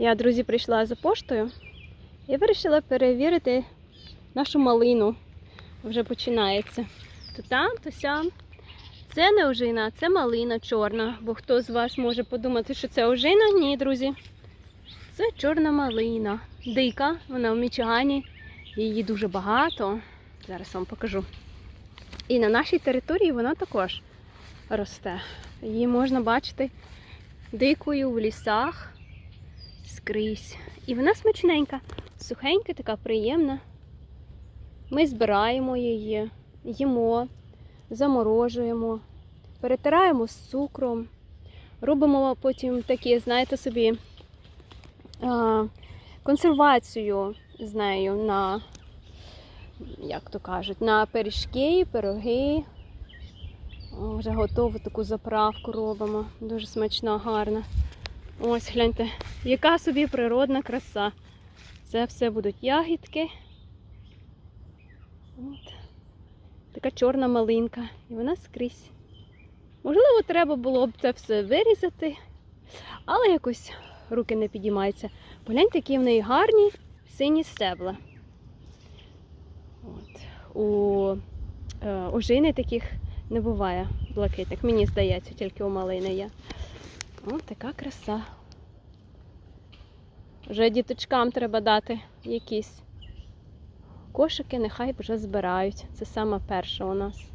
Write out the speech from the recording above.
Я, друзі, прийшла за поштою і вирішила перевірити нашу малину. Вже починається. То там, то сям. Це не ожина, це малина чорна. Бо хто з вас може подумати, що це ожина? Ні, друзі. Це чорна малина. Дика, вона в Мічигані. Її дуже багато. Зараз вам покажу. І на нашій території вона також росте. Її можна бачити дикою в лісах скрізь. І вона смачненька, сухенька, така приємна. Ми збираємо її, їмо, заморожуємо, перетираємо з цукром, робимо потім такі, знаєте собі, консервацію з нею на, як то кажуть, на пиріжки, пироги. Вже готову таку заправку робимо. Дуже смачна, гарна. Ось гляньте, яка собі природна краса. Це все будуть ягідки. От. Така чорна малинка. І вона скрізь. Можливо, треба було б це все вирізати, але якось руки не підіймаються. Погляньте, які в неї гарні сині стебла. От. У е, ожини таких не буває блакитних. Мені здається, тільки у малини є. О, така краса. Вже діточкам треба дати якісь кошики, нехай вже збирають. Це саме перше у нас.